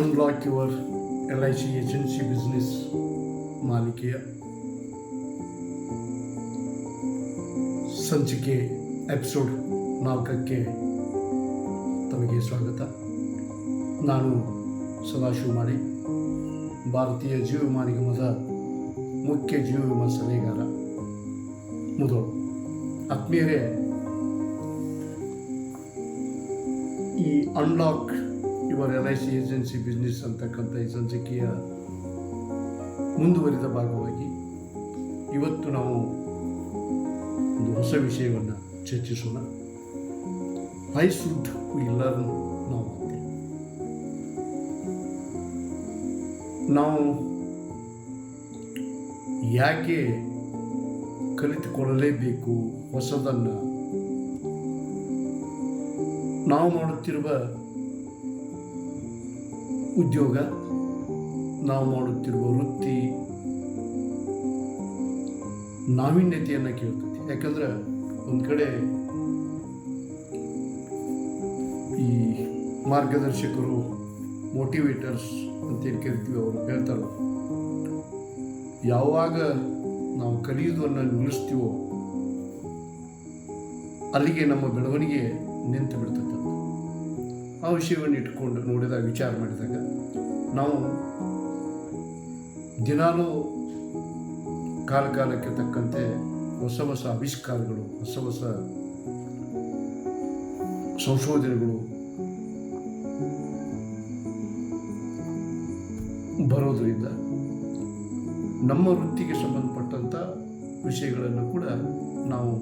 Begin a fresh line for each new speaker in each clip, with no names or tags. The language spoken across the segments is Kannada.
Unlock your L I C agency business ಮಾಲಿಕೆಯ ಸಂಚಿಕೆ ಎಪಿಸೋಡ್ ನಾಲ್ಕಕ್ಕೆ ತಮಗೆ ಸ್ವಾಗತ. ನಾನು ಸದಾಶಿವ ಮಾಡಿ ಭಾರತೀಯ ಜೀವ ವಿಮಾ ನಿಗಮದ ಮುಖ್ಯ ಜೀವ ವಿಮಾ ಸಲಹೆಗಾರ ಮುದೋಳು ಆತ್ಮೀಯರೇ, ಈ unlock your L I C agency business ಅಂತಕ್ಕಂಥ ಈ ಸಂಚಿಕೆಯ ಮುಂದುವರಿದ ಭಾಗವಾಗಿ ಇವತ್ತು ನಾವು ಒಂದು ಹೊಸ ವಿಷಯವನ್ನು ಚರ್ಚಿಸೋಣ. ವೈ ಶುಡ್ ವಿ ಲರ್ನ್ ನಾವು ನಾವು ಯಾಕೆ ಕಲಿತುಕೊಳ್ಳಲೇಬೇಕು ಹೊಸದನ್ನು? ನಾವು ಮಾಡುತ್ತಿರುವ ಉದ್ಯೋಗ ನಾವು ಮಾಡುತ್ತಿರುವ ವೃತ್ತಿ ನಾವೀನ್ಯತೆಯನ್ನು ಕೇಳ್ತೈತಿ. ಯಾಕಂದ್ರೆ ಒಂದು ಕಡೆ ಈ ಮಾರ್ಗದರ್ಶಕರು, ಮೋಟಿವೇಟರ್ಸ್ ಅಂತೇನು ಕರಿತೀವಿ ಅವರು ಹೇಳ್ತಾರೆ. ಯಾವಾಗ ನಾವು ಕಲಿಯುವುದನ್ನು ನಿಲ್ಲಿಸ್ತೀವೋ ಅಲ್ಲಿಗೆ ನಮ್ಮ ಬೆಳವಣಿಗೆ ನಿಂತು ಬಿಡ್ತೈತೆ. ಆ ವಿಷಯವನ್ನು ಇಟ್ಕೊಂಡು ನೋಡಿದಾಗ, ವಿಚಾರ ಮಾಡಿದಾಗ ನಾವು ದಿನಾಲೂ ಕಾಲ ಕಾಲಕ್ಕೆ ತಕ್ಕಂತೆ ಹೊಸ ಹೊಸ ಆವಿಷ್ಕಾರಗಳು, ಹೊಸ ಹೊಸ ಸಂಶೋಧನೆಗಳು ಬರೋದರಿಂದ ನಮ್ಮ ವೃತ್ತಿಗೆ ಸಂಬಂಧಪಟ್ಟಂಥ ವಿಷಯಗಳನ್ನು ಕೂಡ ನಾವು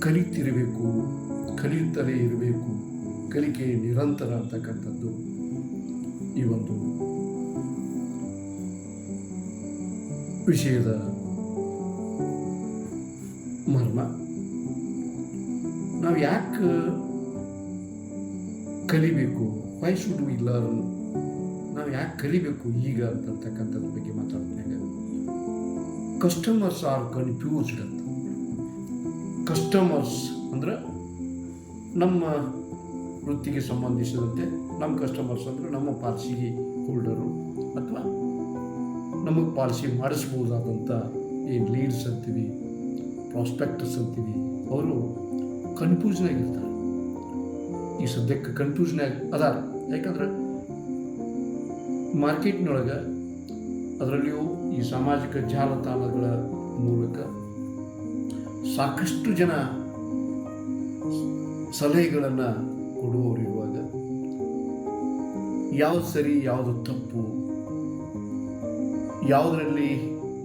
ಕಲಿತಿರಬೇಕು. ಕಲಿಯುತ್ತಲೇ ಇರಬೇಕು. ಕಲಿಕೆ ನಿರಂತರ ಅಂತಕ್ಕಂಥದ್ದು ಈ ಒಂದು ವಿಷಯದ ಮರ್ಮ. ನಾವು ಯಾಕೆ ಕಲಿಬೇಕು? ವೈ ಶುಡ್ ವಿ ಲರ್ನ್ ನಾವು ಯಾಕೆ ಕಲಿಬೇಕು ಈಗ ಅಂತಕ್ಕಂಥದ್ರ ಬಗ್ಗೆ ಮಾತಾಡ್ತಾಗ ಕಸ್ಟಮರ್ಸ್ ಆರ್ ಕನ್ಫ್ಯೂಸ್ಡ್ ಅಂತ. ಕಸ್ಟಮರ್ಸ್ ಅಂದ್ರೆ ನಮ್ಮ ವೃತ್ತಿಗೆ ಸಂಬಂಧಿಸಿದಂತೆ ನಮ್ಮ ಕಸ್ಟಮರ್ಸ್ ಅಂದರೆ ನಮ್ಮ ಪಾಲಿಸಿ ಹೋಲ್ಡರು ಅಥವಾ ನಮಗೆ ಪಾಲಿಸಿ ಮಾಡಿಸ್ಬೋದಾದಂಥ ಏನು ಲೀಡ್ಸ್ ಅಂತೀವಿ ಪ್ರಾಸ್ಪೆಕ್ಟಸ್ ಅಂತೀವಿ, ಅವರು ಕನ್ಫ್ಯೂಸ್ನಾಗಿರ್ತಾರೆ ಈ ಸದ್ಯಕ್ಕೆ ಕನ್ಫ್ಯೂಸ್ನಾಗ ಅದಾರ. ಯಾಕಂದ್ರೆ ಮಾರ್ಕೆಟ್ನೊಳಗೆ ಅದರಲ್ಲಿಯೂ ಈ ಸಾಮಾಜಿಕ ಜಾಲತಾಣಗಳ ಮೂಲಕ ಸಾಕಷ್ಟು ಜನ ಸಲಹೆಗಳನ್ನು ಕೊಡುವವರು ಇರುವಾಗ ಯಾವ್ದು ಸರಿ, ಯಾವುದು ತಪ್ಪು, ಯಾವುದರಲ್ಲಿ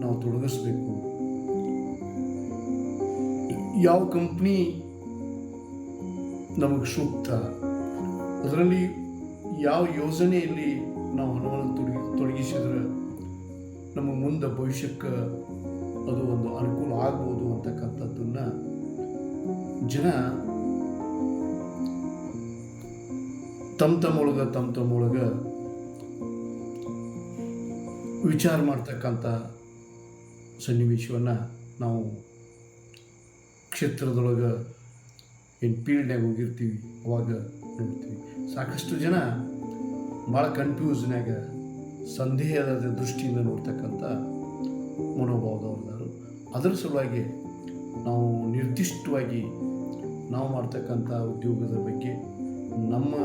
ನಾವು ತೊಡಗಿಸ್ಬೇಕು? ಯಾವ ಕಂಪ್ನಿ ನಮಗೆ ಸೂಕ್ತ? ಅದರಲ್ಲಿ ಯಾವ ಯೋಜನೆಯಲ್ಲಿ ನಾವು ಹಣವನ್ನು ತೊಡಗಿ, ತೊಡಗಿಸಿದ್ರೆ ನಮ್ಮ ಮುಂದೆ ಭವಿಷ್ಯಕ್ಕೆ ಅದು ಒಂದು ಅನುಕೂಲ ಆಗ್ಬೋದು ಅಂತಕ್ಕಂಥದ್ದನ್ನು ಜನ ತಮ್ಮ ತಮ್ಮೊಳಗೆ ತಮ್ಮ ತಮ್ಮೊಳಗೆ ವಿಚಾರ ಮಾಡ್ತಕ್ಕಂಥ ಸನ್ನಿವೇಶವನ್ನು ನಾವು ಕ್ಷೇತ್ರದೊಳಗೆ ಏನು ಫೀಲ್ಡ್ನಾಗ ಹೋಗಿರ್ತೀವಿ, ಅವಾಗ ನೋಡ್ತೀವಿ. ಸಾಕಷ್ಟು ಜನ ಭಾಳ ಕನ್ಫ್ಯೂಸ್ನಾಗ ಸಂದೇಹದ ದೃಷ್ಟಿಯಿಂದ ನೋಡ್ತಕ್ಕಂಥ ಮನೋಭಾವದವರು ಅದರ ಸಲುವಾಗಿ ನಾವು ನಿರ್ದಿಷ್ಟವಾಗಿ ನಾವು ಮಾಡ್ತಕ್ಕಂಥ ಉದ್ಯೋಗದ ಬಗ್ಗೆ ನಮ್ಮ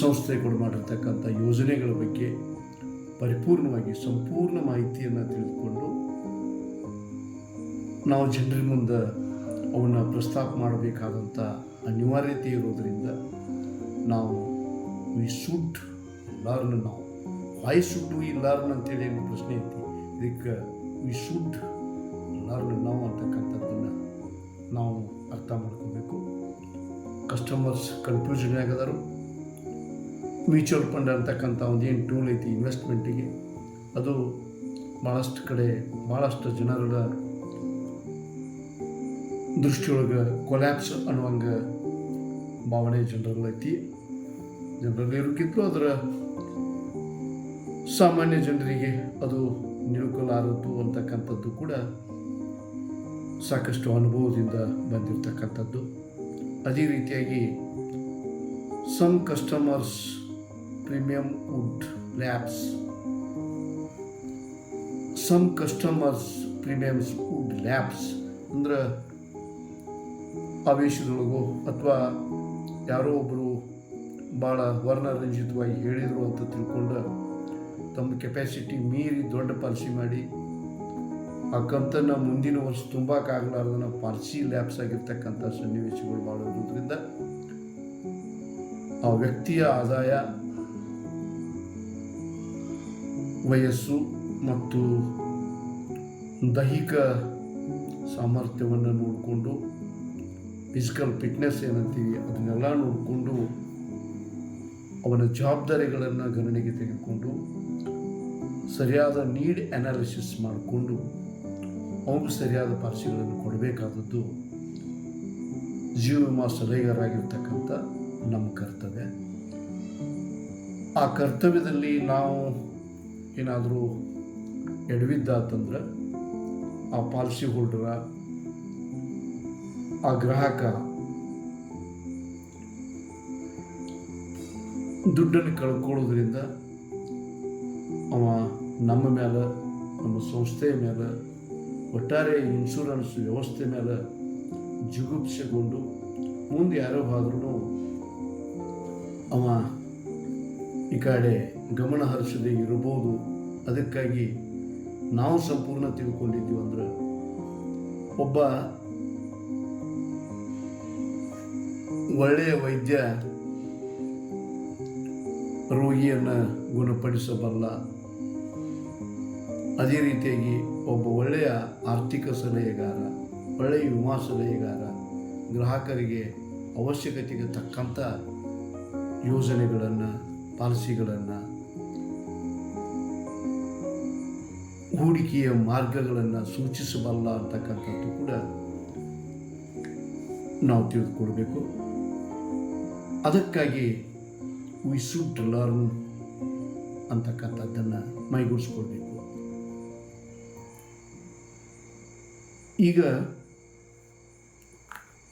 ಸಂಸ್ಥೆಗಳು ಮಾಡಿರ್ತಕ್ಕಂಥ ಯೋಜನೆಗಳ ಬಗ್ಗೆ ಪರಿಪೂರ್ಣವಾಗಿ ಸಂಪೂರ್ಣ ಮಾಹಿತಿಯನ್ನು ತಿಳಿದುಕೊಂಡು ನಾವು ಜನರ ಮುಂದೆ ಅವನ್ನ ಪ್ರಸ್ತಾಪ ಮಾಡಬೇಕಾದಂಥ ಅನಿವಾರ್ಯತೆ ಇರೋದರಿಂದ ನಾವು ವಿ ಸುಡ್ ಲರ್ನ್ ನಾವು ವೈ ಸುಟ್ ವಿ ಲರ್ನ್ ಅಂತೇಳಿ ಏನು ಪ್ರಶ್ನೆ ಐತಿ. ಇದಕ್ಕೆ ವಿ ಸುಡ್ ಲರ್ನ್ ನಾವು ಅಂತಕ್ಕಂಥದ್ದನ್ನು ನಾವು ಅರ್ಥ ಮಾಡ್ಕೋಬೇಕು. ಕಸ್ಟಮರ್ಸ್ ಕನ್ಫ್ಯೂಷನ್ ಆಗದರು ಮ್ಯೂಚುವಲ್ ಫಂಡ್ ಅಂತಕ್ಕಂಥ ಒಂದು ಏನು ಟೂಲ್ ಐತಿ ಇನ್ವೆಸ್ಟ್ಮೆಂಟಿಗೆ, ಅದು ಭಾಳಷ್ಟು ಕಡೆ ಭಾಳಷ್ಟು ಜನರ ದೃಷ್ಟಿಯೊಳಗೆ ಕೊಲ್ಯಾಪ್ಸ್ ಅನ್ನುವಂಗೆ ಭಾವನೆ ಜನರಲ್ಲಿ ಐತಿ ಜನರಲ್ಲಿ ಇರೋಕ್ಕಿಂತಲೂ ಅದರ ಸಾಮಾನ್ಯ ಜನರಿಗೆ ಅದು ನಿಲುಕಲಾರದು ಅಂತಕ್ಕಂಥದ್ದು ಕೂಡ ಸಾಕಷ್ಟು ಅನುಭವದಿಂದ ಬಂದಿರತಕ್ಕಂಥದ್ದು. ಅದೇ ರೀತಿಯಾಗಿ some customers premium wood wraps. some customers premiums wood labs ಅಂದ್ರೆ ಆವೇಶದೊಳಗೋ ಅಥವಾ ಯಾರೋ ಒಬ್ಬರು ಭಾಳ ವರ್ಣರಂಜಿತವಾಗಿ ಹೇಳಿದರು ಅಂತ ತಿಳ್ಕೊಂಡು ತಮ್ಮ ಕೆಪ್ಯಾಸಿಟಿ ಮೀರಿ ದೊಡ್ಡ ಪಾಲಿಸಿ ಮಾಡಿ, ಆ ಕಂತನ್ನು ಮುಂದಿನ ವರ್ಷ ತುಂಬಕ್ಕಾಗಲಾರ್ದನ್ನ ಪಾಲಿಸಿ ಲ್ಯಾಬ್ಸ್ ಆಗಿರ್ತಕ್ಕಂಥ ಸನ್ನಿವೇಶಗಳು ಭಾಳ ಆ ವ್ಯಕ್ತಿಯ ಆದಾಯ ವಯಸ್ಸು ಮತ್ತು ದೈಹಿಕ ಸಾಮರ್ಥ್ಯವನ್ನು ನೋಡಿಕೊಂಡು ಫಿಸಿಕಲ್ ಫಿಟ್ನೆಸ್ ಏನಂತೀವಿ, ಅದನ್ನೆಲ್ಲ ನೋಡಿಕೊಂಡು, ಅವನ ಜವಾಬ್ದಾರಿಗಳನ್ನು ಗಣನೆಗೆ ತೆಗೆದುಕೊಂಡು, ಸರಿಯಾದ ನೀಡ್ ಅನಾಲಿಸಿಸ್ ಮಾಡಿಕೊಂಡು, ಅವನು ಸರಿಯಾದ ಪಾರ್ಸಿಗಳನ್ನು ಕೊಡಬೇಕಾದದ್ದು ಜೀವ ವಿಮಾ ಸಲಹೆಗಾರಾಗಿರ್ತಕ್ಕಂಥ ನಮ್ಮ ಕರ್ತವ್ಯ. ಆ ಕರ್ತವ್ಯದಲ್ಲಿ ನಾವು ಏನಾದರೂ ಎಡವಿದ್ದಾತಂದ್ರೆ ಆ ಪಾಲಿಸಿ ಹೋಲ್ಡರ, ಆ ಗ್ರಾಹಕ ದುಡ್ಡನ್ನು ಕಳ್ಕೊಳ್ಳೋದ್ರಿಂದ ಅವ ನಮ್ಮ ಮೇಲೆ ನಮ್ಮ ಸಂಸ್ಥೆಯ ಮೇಲೆ ಒಟ್ಟಾರೆ ಇನ್ಶೂರೆನ್ಸ್ ವ್ಯವಸ್ಥೆ ಮೇಲೆ ಜುಗುಪ್ಸೆಗೊಂಡು ಮುಂದೆ ಯಾರೋ ಆದ್ರೂ ಅವ ಈ ಕಡೆ ಗಮನ ಹರಿಸದೆ ಇರಬಹುದು. ಅದಕ್ಕಾಗಿ ನಾವು ಸಂಪೂರ್ಣ ತಿಳ್ಕೊಂಡಿದ್ದೀವಿ ಅಂದ್ರೆ ಒಬ್ಬ ಒಳ್ಳೆಯ ವೈದ್ಯ ರೋಗಿಯನ್ನು ಗುಣಪಡಿಸಬಲ್ಲ. ಅದೇ ರೀತಿಯಾಗಿ ಒಬ್ಬ ಒಳ್ಳೆಯ ಆರ್ಥಿಕ ಸಲಹೆಗಾರ, ಒಳ್ಳೆಯ ವಿಮಾ ಸಲಹೆಗಾರ, ಗ್ರಾಹಕರಿಗೆ ಅವಶ್ಯಕತೆಗೆ ತಕ್ಕಂಥ ಯೋಜನೆಗಳನ್ನು ಪಾಲಿಸಿಗಳನ್ನು, ಹೂಡಿಕೆಯ ಮಾರ್ಗಗಳನ್ನು ಸೂಚಿಸಬಲ್ಲ ಅಂತಕ್ಕಂಥದ್ದು ಕೂಡ ನಾವು ತಿಳಿದುಕೊಳ್ಬೇಕು. ಅದಕ್ಕಾಗಿ ವಿ ಶುಡ್ ಲರ್ನ್ ಅಂತಕ್ಕಂಥದ್ದನ್ನು ಮೈಗೂಡಿಸ್ಕೊಳ್ಬೇಕು. ಈಗ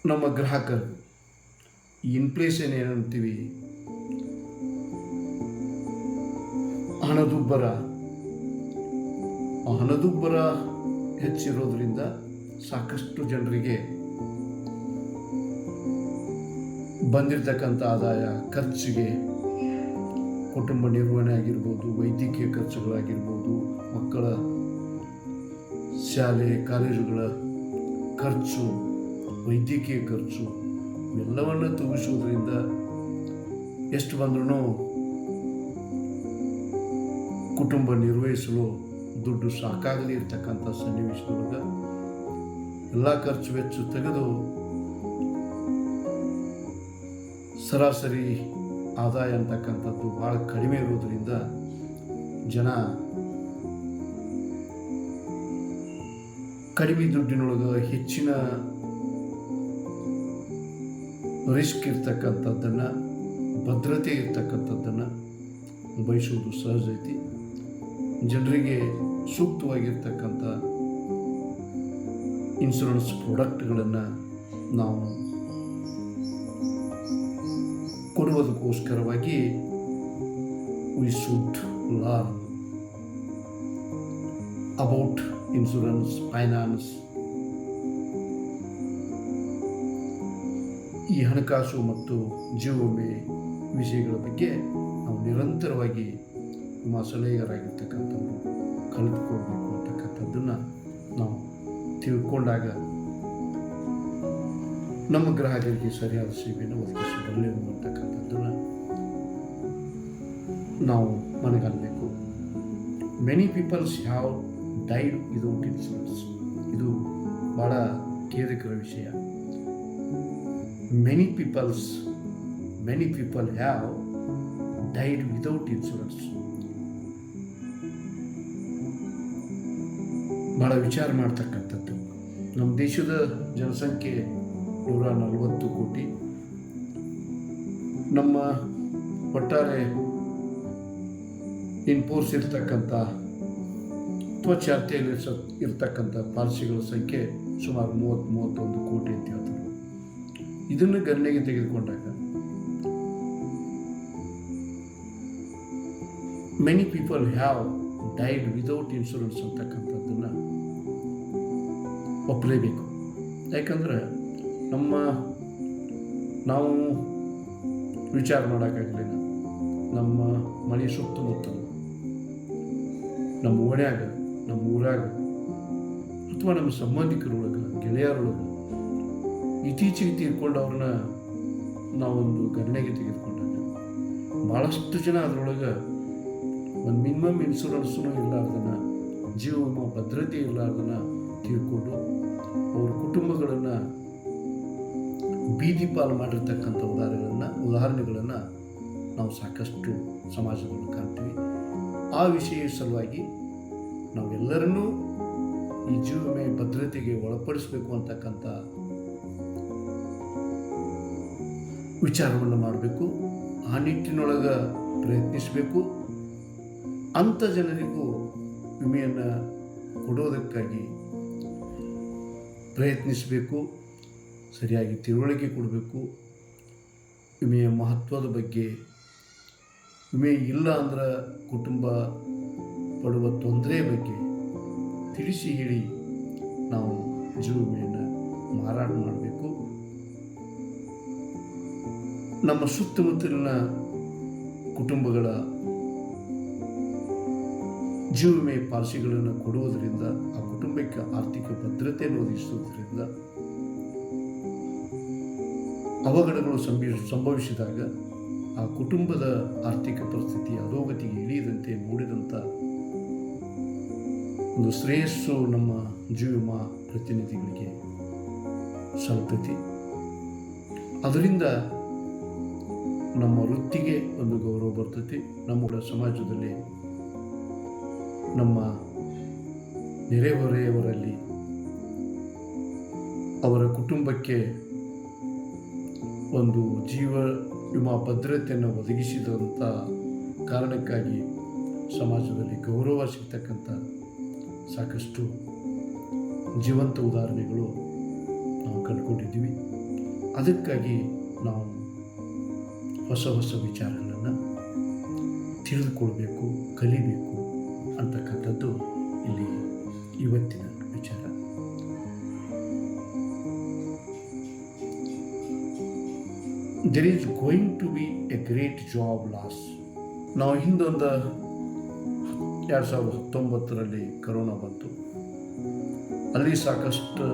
ನಮ್ಮ ಗ್ರಾಹಕರು ಇನ್ಫ್ಲೇಷನ್ ಏನಂತೀವಿ ಹಣದುಬ್ಬರ. ಹಣದುಬ್ಬರ ಹೆಚ್ಚಿರೋದ್ರಿಂದ ಸಾಕಷ್ಟು ಜನರಿಗೆ ಬಂದಿರತಕ್ಕಂಥ ಆದಾಯ, ಖರ್ಚಿಗೆ ಕುಟುಂಬ ನಿರ್ವಹಣೆ ಆಗಿರ್ಬೋದು, ವೈದ್ಯಕೀಯ ಖರ್ಚುಗಳಾಗಿರ್ಬೋದು, ಮಕ್ಕಳ ಶಾಲೆ, ಕಾಲೇಜುಗಳ ಖರ್ಚು, ವೈದ್ಯಕೀಯ ಖರ್ಚು, ಇವೆಲ್ಲವನ್ನು ತೂಗಿಸುವುದರಿಂದ ಎಷ್ಟು ಬಂದ್ರೂ ಕುಟುಂಬ ನಿರ್ವಹಿಸಲು ದುಡ್ಡು ಸಾಕಾಗಲಿ ಇರ್ತಕ್ಕಂಥ ಸನ್ನಿವೇಶದೊಳಗೆ ಎಲ್ಲ ಖರ್ಚು ವೆಚ್ಚ ತೆಗೆದು ಸರಾಸರಿ ಆದಾಯ ಅಂತಕ್ಕಂಥದ್ದು ಭಾಳ ಕಡಿಮೆ ಇರೋದ್ರಿಂದ ಜನ ಕಡಿಮೆ ದುಡ್ಡಿನೊಳಗೆ ಹೆಚ್ಚಿನ ರಿಸ್ಕ್ ಇರ್ತಕ್ಕಂಥದ್ದನ್ನು, ಭದ್ರತೆ ಇರ್ತಕ್ಕಂಥದ್ದನ್ನು ಬಯಸುವುದು ಸಹಜ ಐತಿ. ಜನರಿಗೆ ಸೂಕ್ತವಾಗಿರ್ತಕ್ಕಂಥ ಇನ್ಶೂರೆನ್ಸ್ ಪ್ರಾಡಕ್ಟ್ಗಳನ್ನು ನಾವು ಕೊಡುವುದಕ್ಕೋಸ್ಕರವಾಗಿ we should learn about insurance finance ಈ ಹಣಕಾಸು ಮತ್ತು ಜೀವ ವಿಮೆ ವಿಷಯಗಳ ಬಗ್ಗೆ ನಾವು ನಿರಂತರವಾಗಿ ವಿಮಾ ಸಲಹೆಗಾರಾಗಿರ್ತಕ್ಕಂಥವ್ರು ಕಲಿತುಕೊಳ್ಬೇಕು ಅಂತಕ್ಕಂಥದ್ದನ್ನು ನಾವು ತಿಳ್ಕೊಂಡಾಗ ನಮ್ಮ ಗ್ರಾಹಕರಿಗೆ ಸರಿಯಾದ ಸೇವೆಯನ್ನು ಒದಗಿಸಬಲ್ಲೆವು ಅಂತಕ್ಕಂಥದ್ದನ್ನು ನಾವು ಮನಗನ್ನಬೇಕು many peoples have died without insurance ಇದು ಭಾಳ ಖೇದಕರ ವಿಷಯ. Many peoples many people have died without insurance ಭಾಳ ವಿಚಾರ ಮಾಡ್ತಕ್ಕಂಥದ್ದು. ನಮ್ಮ ದೇಶದ ಜನಸಂಖ್ಯೆ ನೂರ ನಲವತ್ತು ಕೋಟಿ. ನಮ್ಮ ಒಟ್ಟಾರೆ ಇನ್ಪೋರ್ಸ್ ಇರ್ತಕ್ಕಂಥ, ತ್ವಚಾರ್ತೆಯಲ್ಲಿ ಇರ್ತಕ್ಕಂಥ ಪಾಲಿಸಿಗಳ ಸಂಖ್ಯೆ ಸುಮಾರು ಮೂವತ್ತು ಮೂವತ್ತೊಂದು ಕೋಟಿ ಅಂತ ಹೇಳ್ತಾರೆ ಇದನ್ನು ಗಣನೆಗೆ ತೆಗೆದುಕೊಂಡಾಗ many people have died without insurance ಅಂತಕ್ಕಂಥ ಒಪ್ಪಲೇಬೇಕು ಯಾಕಂದ್ರೆ ನಮ್ಮ ನಾವು ವಿಚಾರ ಮಾಡೋಕ್ಕಾಗಲಿಲ್ಲ. ನಮ್ಮ ಮನೆ ಸುತ್ತಮುತ್ತಲು, ನಮ್ಮ ಓಣ್ಯಾಗ, ನಮ್ಮ ಊರಾಗ, ಅಥವಾ ನಮ್ಮ ಸಂಬಂಧಿಕರೊಳಗೆ, ಗೆಳೆಯರೊಳಗೆ ಇತ್ತೀಚೆಗೆ ತೀರ್ಕೊಂಡವ್ರನ್ನ ನಾವೊಂದು ಗಣನೆಗೆ ತೆಗೆದುಕೊಂಡಾಗ ಭಾಳಷ್ಟು ಜನ ಅದರೊಳಗೆ ಒಂದು ಮಿನಿಮಮ್ ಇನ್ಶೂರೆನ್ಸೂ ಇರಲಾರ್ದನ, ಜೀವ ವಿಮಾ ಭದ್ರತೆ ಇರಲಾರ್ದನ ತೀರ್ಕೊಂಡು ಅವ್ರ ಕುಟುಂಬಗಳನ್ನು ಬೀದಿ ಪಾಲು ಮಾಡಿರ್ತಕ್ಕಂಥ ಉದಾಹರಣೆಗಳನ್ನು ಉದಾಹರಣೆಗಳನ್ನು ನಾವು ಸಾಕಷ್ಟು ಸಮಾಜದಲ್ಲಿ ಕಾಣ್ತೀವಿ. ಆ ವಿಷಯ ಸಲುವಾಗಿ ನಾವೆಲ್ಲರನ್ನೂ ಈ ಜೀವ ವಿಮೆ ಭದ್ರತೆಗೆ ಒಳಪಡಿಸಬೇಕು ಅಂತಕ್ಕಂಥ ವಿಚಾರವನ್ನು ಮಾಡಬೇಕು. ಆ ನಿಟ್ಟಿನೊಳಗೆ ಪ್ರಯತ್ನಿಸಬೇಕು. ಅಂಥ ಜನರಿಗೂ ವಿಮೆಯನ್ನು ಕೊಡೋದಕ್ಕಾಗಿ ಪ್ರಯತ್ನಿಸಬೇಕು, ಸರಿಯಾಗಿ ತಿಳುವಳಿಕೆ ಕೊಡಬೇಕು. ವಿಮೆಯ ಮಹತ್ವದ ಬಗ್ಗೆ, ವಿಮೆ ಇಲ್ಲ ಅಂದ್ರೆ ಕುಟುಂಬ ಪಡುವ ತೊಂದರೆ ಬಗ್ಗೆ ತಿಳಿಸಿ ಹೇಳಿ ನಾವು ಜೀವ ವಿಮೆಯನ್ನು ಮಾರಾಟ ಮಾಡಬೇಕು. ನಮ್ಮ ಸುತ್ತಮುತ್ತಲಿನ ಕುಟುಂಬಗಳ ಜೀವ ವಿಮೆ ಪಾಲಿಸಿಗಳನ್ನು ಕೊಡುವುದರಿಂದ, ಆ ಕುಟುಂಬಕ್ಕೆ ಆರ್ಥಿಕ ಭದ್ರತೆಯನ್ನು ಒದಗಿಸುವುದರಿಂದ ಅವಘಡಗಳು ಸಂಭಿ ಸಂಭವಿಸಿದಾಗ ಆ ಕುಟುಂಬದ ಆರ್ಥಿಕ ಪರಿಸ್ಥಿತಿ ಅಧೋಗತಿಗೆ ಇಳಿಯದಂತೆ ನೋಡಿದಂಥ ಒಂದು ಶ್ರೇಯಸ್ಸು ನಮ್ಮ ಜೀವ ವಿಮಾ ಪ್ರತಿನಿಧಿಗಳಿಗೆ ಸಲ್ಪತಿ. ಅದರಿಂದ ನಮ್ಮ ವೃತ್ತಿಗೆ ಒಂದು ಗೌರವ ಬರ್ತೈತಿ. ನಮ್ಮ ಸಮಾಜದಲ್ಲಿ ನಮ್ಮ ನೆರೆಹೊರೆಯವರಲ್ಲಿ ಅವರ ಕುಟುಂಬಕ್ಕೆ ಒಂದು ಜೀವ ವಿಮಾ ಭದ್ರತೆಯನ್ನು ಒದಗಿಸಿದಂಥ ಕಾರಣಕ್ಕಾಗಿ ಸಮಾಜದಲ್ಲಿ ಗೌರವ ಸಿಗ್ತಕ್ಕಂಥ ಸಾಕಷ್ಟು ಜೀವಂತ ಉದಾಹರಣೆಗಳು ನಾವು ಕಂಡುಕೊಂಡಿದ್ದೀವಿ. ಅದಕ್ಕಾಗಿ ನಾವು ಹೊಸ ಹೊಸ ವಿಚಾರಗಳನ್ನು ತಿಳಿದುಕೊಳ್ಬೇಕು, ಕಲಿಬೇಕು. ಅಂತಕ್ಕಂಥದ್ದು ಇಲ್ಲಿ ಇವತ್ತಿನ ವಿಚಾರ. There is going to be a great job loss ನಾವು ಹಿಂದೊಂದು ಎರಡು ಸಾವಿರದ ಹತ್ತೊಂಬತ್ತರಲ್ಲಿ ಕರೋನಾ ಬಂತು. ಅಲ್ಲಿ ಸಾಕಷ್ಟು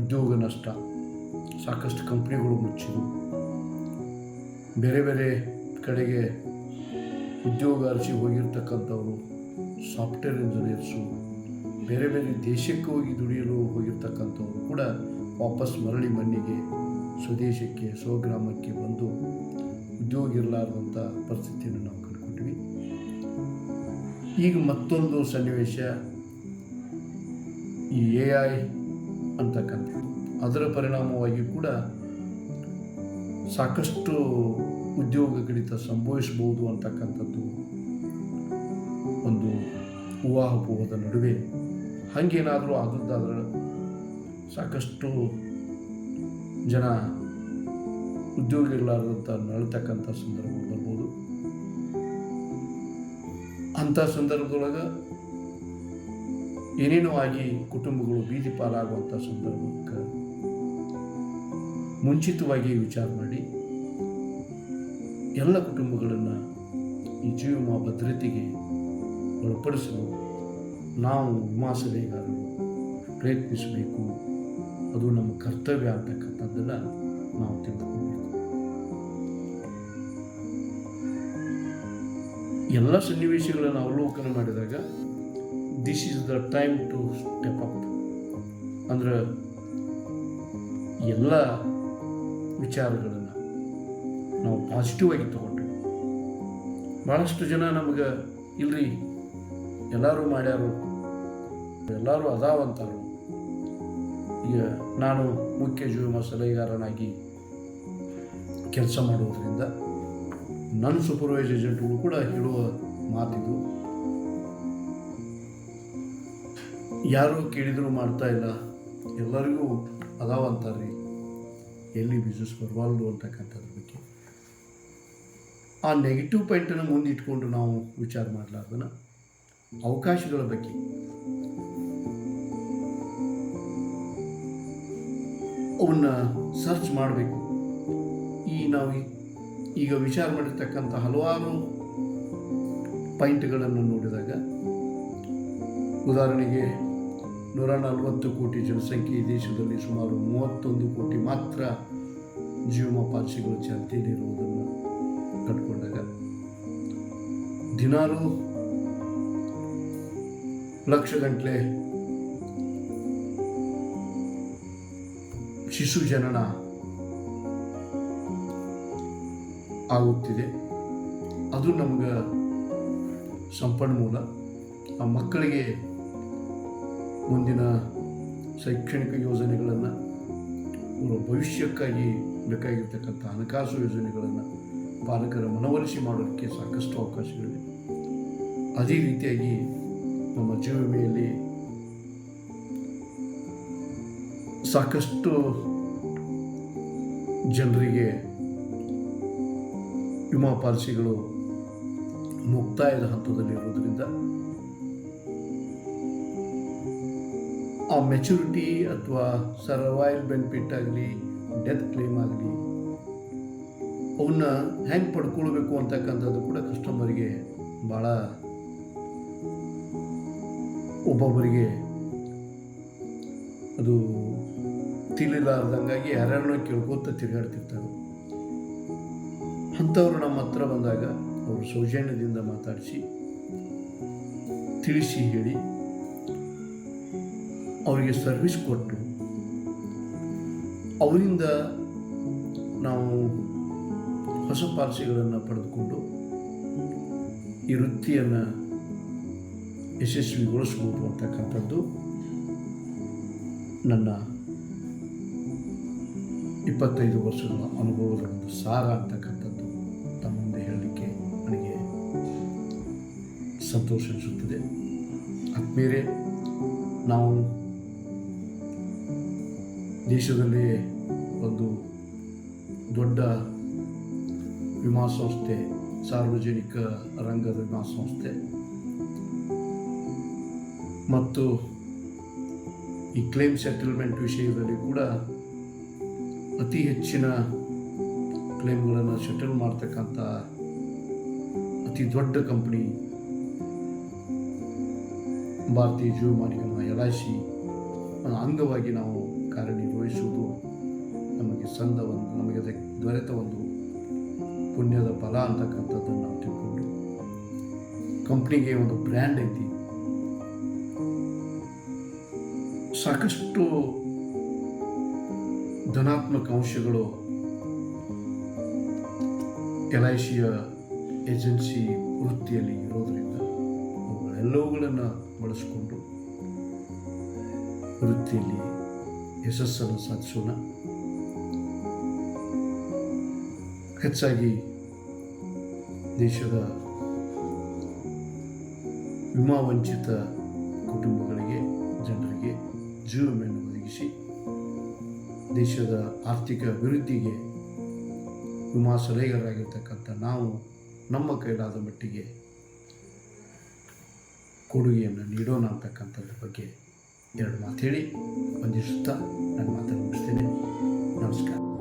ಉದ್ಯೋಗ ನಷ್ಟ, ಸಾಕಷ್ಟು ಕಂಪ್ನಿಗಳು ಮುಚ್ಚಿದವು ಬೇರೆ ಬೇರೆ ಕಡೆಗೆ ಉದ್ಯೋಗ ಅರಸಿ ಹೋಗಿರ್ತಕ್ಕಂಥವ್ರು ಸಾಫ್ಟ್ವೇರ್ ಇಂಜಿನಿಯರ್ಸು, ಬೇರೆ ಬೇರೆ ದೇಶಕ್ಕೆ ಹೋಗಿ ದುಡಿಯಲು ಹೋಗಿರ್ತಕ್ಕಂಥವ್ರು ಕೂಡ ವಾಪಸ್ ಮರಳಿ ಮಣ್ಣಿಗೆ, ಸ್ವದೇಶಕ್ಕೆ, ಸ್ವಗ್ರಾಮಕ್ಕೆ ಬಂದು ಉದ್ಯೋಗ ಇರಲಾರ್ದಂಥ ಪರಿಸ್ಥಿತಿಯನ್ನು ನಾವು ಕಂಡುಕೊಂಡ್ವಿ ಈಗ ಮತ್ತೊಂದು ಸನ್ನಿವೇಶ, ಈ ಎ ಐ ಅಂತಕ್ಕಂಥದ್ದು. ಅದರ ಪರಿಣಾಮವಾಗಿ ಕೂಡ ಸಾಕಷ್ಟು ಉದ್ಯೋಗ ಕಡಿತ ಸಂಭವಿಸಬಹುದು ಅಂತಕ್ಕಂಥದ್ದು ಒಂದು ಊಹಾಪೋಹದ ನಡುವೆ ಹಾಗೇನಾದರೂ ಆದದ್ದಾದ್ರೆ ಸಾಕಷ್ಟು ಜನ ಉದ್ಯೋಗ ಇರಲಾರ್ದಂಥ ನಳ್ತಕ್ಕಂಥ ಸಂದರ್ಭ ಬರ್ಬೋದು. ಅಂಥ ಸಂದರ್ಭದೊಳಗೆ ಏನೇನೋ ಆಗಿ ಕುಟುಂಬಗಳು ಬೀದಿ ಪಾಲಾಗುವಂಥ ಸಂದರ್ಭಕ್ಕೆ ಮುಂಚಿತವಾಗಿ ವಿಚಾರ ಮಾಡಿ ಎಲ್ಲ ಕುಟುಂಬಗಳನ್ನು ಈ ಜೀವ ವಿಮಾ ಭದ್ರತೆಗೆ ಒಳಪಡಿಸಲು ನಾವು ವಿಮಾ ಸಲಹೆಗಾರರು ಪ್ರಯತ್ನಿಸಬೇಕು. ಅದು ನಮ್ಮ ಕರ್ತವ್ಯ ಅಂತಕ್ಕಂಥದ್ದನ್ನು ನಾವು ತಿಳ್ಕೊಬೇಕು ಎಲ್ಲ ಸನ್ನಿವೇಶಗಳನ್ನು ಅವಲೋಕನ ಮಾಡಿದಾಗ this is the time to step up ಅಂದ್ರೆ ಎಲ್ಲ ವಿಚಾರಗಳನ್ನು ನಾವು ಪಾಸಿಟಿವ್ ಆಗಿ ತಗೊಂಡ್ರೆ. ಭಾಳಷ್ಟು ಜನ ನಮಗೆ, ಇಲ್ರಿ ಎಲ್ಲರೂ ಮಾಡ್ಯಾರು. ಎಲ್ಲರೂ ಅದಾವಂತಾರು. ಈಗ ನಾನು ಮುಖ್ಯ ಜೀವ ಸಲಹೆಗಾರನಾಗಿ ಕೆಲಸ ಮಾಡುವುದರಿಂದ ನನ್ನ ಸೂಪರ್ವೈಸ್ ಏಜೆಂಟ್ಗಳು ಕೂಡ ಹೇಳುವ ಮಾತಿದು. ಯಾರು ಕೇಳಿದರೂ ಮಾಡ್ತಾ ಇಲ್ಲ. ಎಲ್ಲರಿಗೂ ಅದಾವಂತಾರ್ರಿ ಎಲ್ಲಿ ಬಿಸ್ನೆಸ್ ಬರಬಾರ್ದು ಅಂತಕ್ಕಂಥದ್ರ ಬಗ್ಗೆ. ಆ ನೆಗೆಟಿವ್ ಪಾಯಿಂಟನ್ನು ಮುಂದಿಟ್ಕೊಂಡು ನಾವು ವಿಚಾರ ಮಾಡಲಾರ್ದನ. ಅವಕಾಶಗಳ ಬಗ್ಗೆ. ಅವನ್ನ ಸರ್ಚ್ ಮಾಡಬೇಕು. ಈ ನಾವು ಈಗ ವಿಚಾರ ಮಾಡಿರ್ತಕ್ಕಂಥ ಹಲವಾರು ಪಾಯಿಂಟ್ಗಳನ್ನು ನೋಡಿದಾಗ, ಉದಾಹರಣೆಗೆ ನೂರ ನಲವತ್ತು ಕೋಟಿ ಜನಸಂಖ್ಯೆ ದೇಶದಲ್ಲಿ ಸುಮಾರು ಮೂವತ್ತೊಂದು ಕೋಟಿ ಮಾತ್ರ ಜೀವಮ ಪಾಲಿಸಿಗಳು ಚಾಲ್ತಿಯಲ್ಲಿರುವುದನ್ನು ಕಂಡುಕೊಂಡಾಗ ದಿನಾರು ಲಕ್ಷ ಗಂಟಲೆ ಶಿಶು ಜನನ ಆಗುತ್ತಿದೆ. ಅದು ನಮ್ಗೆ ಸಂಪನ್ಮೂಲ. ಆ ಮಕ್ಕಳಿಗೆ ಮುಂದಿನ ಶೈಕ್ಷಣಿಕ ಯೋಜನೆಗಳನ್ನು ಅವರ ಭವಿಷ್ಯಕ್ಕಾಗಿ ಬೇಕಾಗಿರ್ತಕ್ಕಂಥ ಹಣಕಾಸು ಯೋಜನೆಗಳನ್ನು ಪಾಲಕರ ಮನವೊಲಿಸಿ ಮಾಡೋದಕ್ಕೆ ಸಾಕಷ್ಟು ಅವಕಾಶಗಳಿವೆ. ಅದೇ ರೀತಿಯಾಗಿ ನಮ್ಮ ಜೀವ ವಿಮೆಯಲ್ಲಿ ಸಾಕಷ್ಟು ಜನರಿಗೆ ವಿಮಾ ಪಾಲಿಸಿಗಳು ಮುಕ್ತಾಯದ ಹಂತದಲ್ಲಿರೋದ್ರಿಂದ ಆ ಮೆಚುರಿಟಿ ಅಥವಾ ಸರ್ವೈಲ್ ಬೆನಿಫಿಟ್ ಆಗಲಿ ಡೆತ್ ಕ್ಲೇಮ್ ಆಗಲಿ ಅವನ್ನ ಹೆಂಗೆ ಪಡ್ಕೊಳ್ಬೇಕು ಅಂತಕ್ಕಂಥದ್ದು ಕೂಡ ಕಸ್ಟಮರ್ಗೆ ಭಾಳ ಒಬ್ಬೊಬ್ಬರಿಗೆ ಅದು ತಿಳಿಲಾರ್ದಂಗಾಗಿ ಯಾರ್ಯಾರನ್ನೋ ಕೇಳ್ಕೊತ ತಿರುಗಾಡ್ತಿರ್ತಾರೆ. ಅಂಥವ್ರು ನಮ್ಮ ಹತ್ರ ಬಂದಾಗ ಅವರು ಸೌಜನ್ಯದಿಂದ ಮಾತಾಡಿಸಿ, ತಿಳಿಸಿ ಹೇಳಿ, ಅವರಿಗೆ ಸರ್ವಿಸ್ ಕೊಟ್ಟು, ಅವರಿಂದ ನಾವು ಹೊಸ ಪಾಲಿಸಿಗಳನ್ನು ಪಡೆದುಕೊಂಡು ಈ ವೃತ್ತಿಯನ್ನು ಯಶಸ್ವಿಗೊಳಿಸ್ಬೋದು ಅಂತಕ್ಕಂಥದ್ದು ನನ್ನ ಇಪ್ಪತ್ತೈದು ವರ್ಷಗಳ ಅನುಭವದ ಒಂದು ಸಾರ ಅಂತಕ್ಕಂಥದ್ದು ತಮ್ಮ ಮುಂದೆ ಹೇಳಲಿಕ್ಕೆ ನನಗೆ ಸಂತೋಷ ಅನಿಸುತ್ತದೆ. ಆದ್ಮೇಲೆ ನಾವು ದೇಶದಲ್ಲಿ ಒಂದು ದೊಡ್ಡ ವಿಮಾ ಸಂಸ್ಥೆ ಸಾರ್ವಜನಿಕ ರಂಗದ ವಿಮಾ ಸಂಸ್ಥೆ ಮತ್ತು ಈ ಕ್ಲೇಮ್ ಸೆಟಲ್ಮೆಂಟ್ ವಿಷಯದಲ್ಲಿ ಕೂಡ ಅತಿ ಹೆಚ್ಚಿನ ಕ್ಲೇಮ್ಗಳನ್ನು ಸೆಟಲ್ ಮಾಡ್ತಕ್ಕಂಥ ಅತಿ ದೊಡ್ಡ ಕಂಪನಿ ಭಾರತೀಯ ಜೀವವಿಮಾ ನಿಗಮ ಎಲ್ ಐ ಸಿ ಅಂಗವಾಗಿ ನಾವು ಕಾರ್ಯನಿರ್ವಹಿಸುವುದು ನಮಗೆ ಸಂದ ಒಂದು, ನಮಗೆ ಅದಕ್ಕೆ ದೊರೆತ ಒಂದು ಪುಣ್ಯದ ಫಲ ಅಂತಕ್ಕಂಥದ್ದನ್ನು ನಾವು ತಿಳ್ಕೊಂಡು ಕಂಪ್ನಿಗೆ ಒಂದು ಬ್ರ್ಯಾಂಡ್ ಐತಿ. ಸಾಕಷ್ಟು ಧನಾತ್ಮಕ ಅಂಶಗಳು ಎಲ್ ಐ ಸಿಯ ಏಜೆನ್ಸಿ ವೃತ್ತಿಯಲ್ಲಿ ಇರೋದರಿಂದ ಅವುಗಳೆಲ್ಲವುಗಳನ್ನು ಬಳಸಿಕೊಂಡು ವೃತ್ತಿಯಲ್ಲಿ ಯಶಸ್ಸನ್ನು ಸಾಧಿಸೋಣ. ಹೆಚ್ಚಾಗಿ ದೇಶದ ವಿಮಾ ವಂಚಿತ ಕುಟುಂಬಗಳಿಗೆ ಜೀವ ವಿಮೆಯನ್ನು ಒದಗಿಸಿ ದೇಶದ ಆರ್ಥಿಕ ಅಭಿವೃದ್ಧಿಗೆ ವಿಮಾ ಸಲಹೆಗಾರರಾಗಿರ್ತಕ್ಕಂಥ ನಾವು ನಮ್ಮ ಕೈಲಾದ ಮಟ್ಟಿಗೆ ಕೊಡುಗೆಯನ್ನು ನೀಡೋಣ ಅಂತಕ್ಕಂಥದ್ರ ಬಗ್ಗೆ ಎರಡು ಮಾತು ಹೇಳಿ ವಂದಿಸುತ್ತಾ ನನ್ನ ಮಾತನ್ನು ಮುಗಿಸ್ತೇನೆ. ನಮಸ್ಕಾರ.